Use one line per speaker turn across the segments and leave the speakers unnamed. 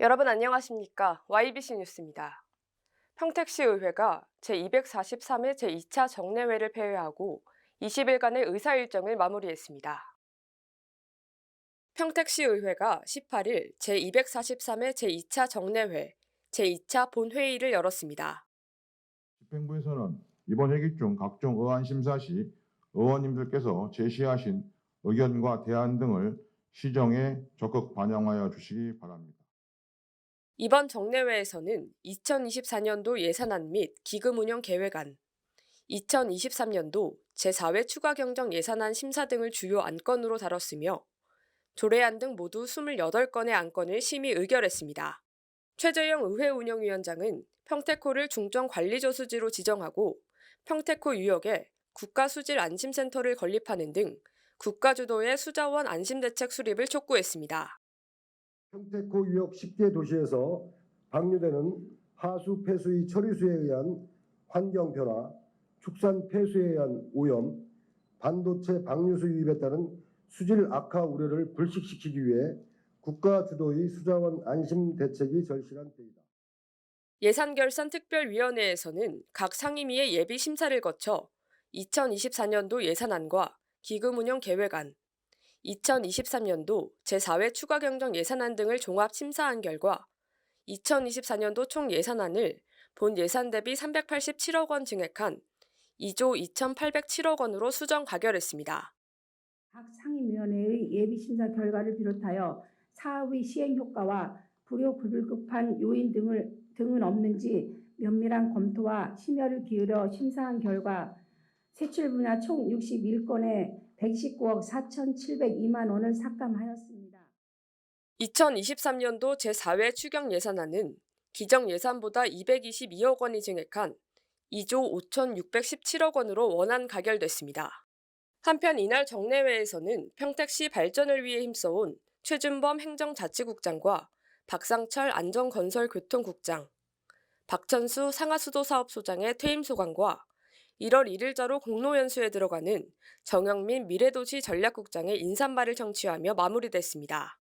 여러분 안녕하십니까? YBC 뉴스입니다. 평택시 의회가 제243회 제2차 정례회를 폐회하고 20일간의 의사 일정을 마무리했습니다. 평택시 의회가 18일 제243회 제2차 정례회 제2차 본회의를 열었습니다.
집행부에서는 이번 회기 중 각종 의안 심사 시 의원님들께서 제시하신 의견과 대안 등을 시정에 적극 반영하여 주시기 바랍니다.
이번 정례회에서는 2024년도 예산안 및 기금 운영 계획안, 2023년도 제4회 추가 경정 예산안 심사 등을 주요 안건으로 다뤘으며 조례안 등 모두 28건의 안건을 심의 의결했습니다. 최재형 의회 운영위원장은 평택호를 중점 관리 저수지로 지정하고 평택호 유역에 국가수질 안심센터를 건립하는 등 국가 주도의 수자원 안심대책 수립을 촉구했습니다.
평택호 유역 10개 도시에서 방류되는 하수 폐수의 처리수에 의한 환경 변화, 축산 폐수에 의한 오염, 반도체 방류수 유입에 따른 수질 악화 우려를 불식시키기 위해 국가 주도의 수자원 안심 대책이 절실한 때이다.
예산결산특별위원회에서는 각 상임위의 예비 심사를 거쳐 2024년도 예산안과 기금운영 계획안, 2023년도 제4회 추가 경정 예산안 등을 종합 심사한 결과 2024년도 총 예산안을 본 예산 대비 387억 원 증액한 2조 2,807억 원으로 수정 가결했습니다.
각 상임위원회의 예비심사 결과를 비롯하여 사업의 시행 효과와 불효 불급한 요인 등을 등은 없는지 면밀한 검토와 심혈을 기울여 심사한 결과 세출 분야 총 61건에 119억 4,702만 원을 삭감하였습니다.
2023년도 제4회 추경 예산안은 기정 예산보다 222억 원이 증액한 2조 5,617억 원으로 원안 가결됐습니다. 한편 이날 정례회에서는 평택시 발전을 위해 힘써온 최준범 행정자치국장과 박상철 안전건설교통국장, 박천수 상하수도 사업소장의 퇴임 소감과 1월 1일자로 공로연수에 들어가는 정영민 미래도시 전략국장의 인사말을 청취하며 마무리됐습니다.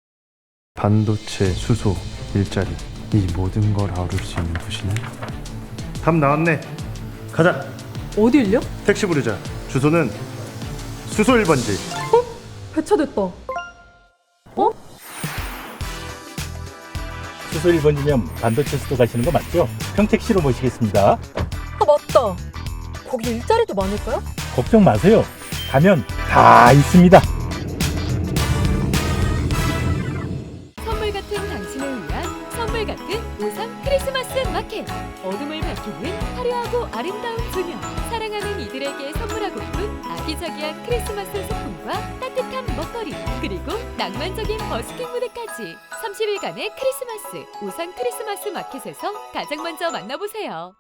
반도체, 수소, 일자리 이 모든 걸 아우를 수 있는 도시는 답 나왔네 가자
어딜요?
택시 부르자 주소는 수소 1번지
배차됐다.
수소 1번지면 반도체 수도 가시는 거 맞죠? 평택시로 모시겠습니다.
아 맞다. 거기 일자리도 많을까요?
걱정 마세요. 가면 다 있습니다.
선물 같은 당신을 위한 선물 같은 우상 크리스마스 마켓 어둠을 밝히는 화려하고 아름다운 조명 사랑하는 이들에게 선물하고픈 아기자기한 크리스마스 소품과 따뜻한 먹거리 그리고 낭만적인 버스킹 무대까지 30일간의 크리스마스 우상 크리스마스 마켓에서 가장 먼저 만나보세요.